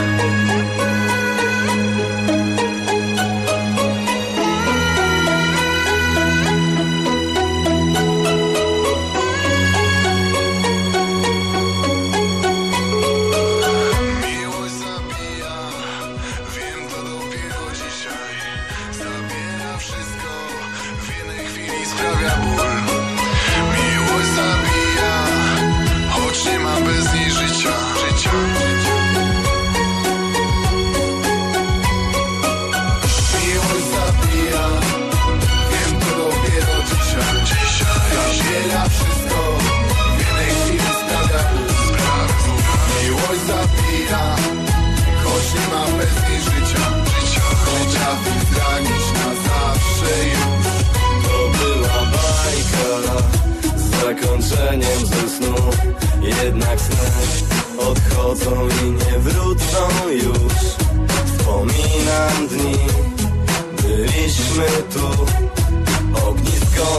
Miłość Zabiera wszystko, jednej sprawia Miłość zabija, choć nie ma bez niej życia, życia. Potrafi zranić na zawsze już. To była bajka z zakończeniem ze snu. Jednak sny odchodzą i nie wrócą już. Wspominam dni, byliśmy tu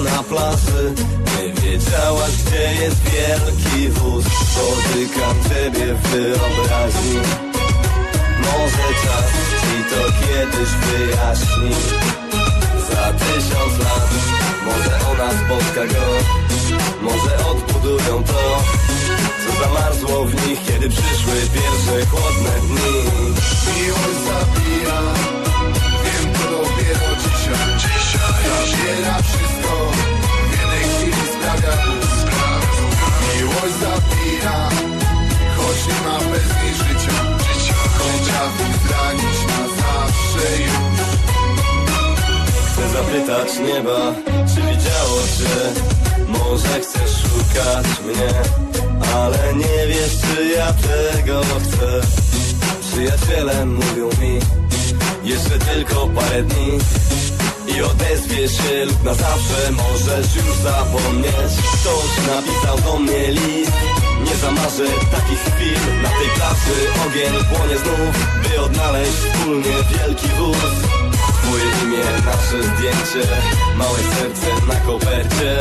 Na plaży, nie wiedziałaś gdzie jest wielki wóz. Spotykam ciebie w wyobraźni. Może czas ci to kiedyś wyjaśni. Za tysiąc lat Może ona spotka go Może Zranić na zawsze już. Chcę zapytać nieba Czy widziało cię? Może chcesz szukać mnie Ale nie wiesz czy ja tego chcę. Przyjaciele mówią mi Jeszcze tylko parę dni. I odezwie się lub na zawsze Możesz już zapomnieć. Ktoś napisał do mnie list Nie zamarzę takich chwil Na tej plaży. Ogień płonie znów By odnaleźć wspólnie wielki wóz. Twoje imię, nasze zdjęcie Małe serce na kopercie.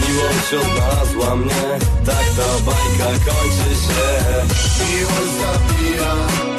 Miłość odnalazła mnie Tak ta bajka kończy się. Miłość zabija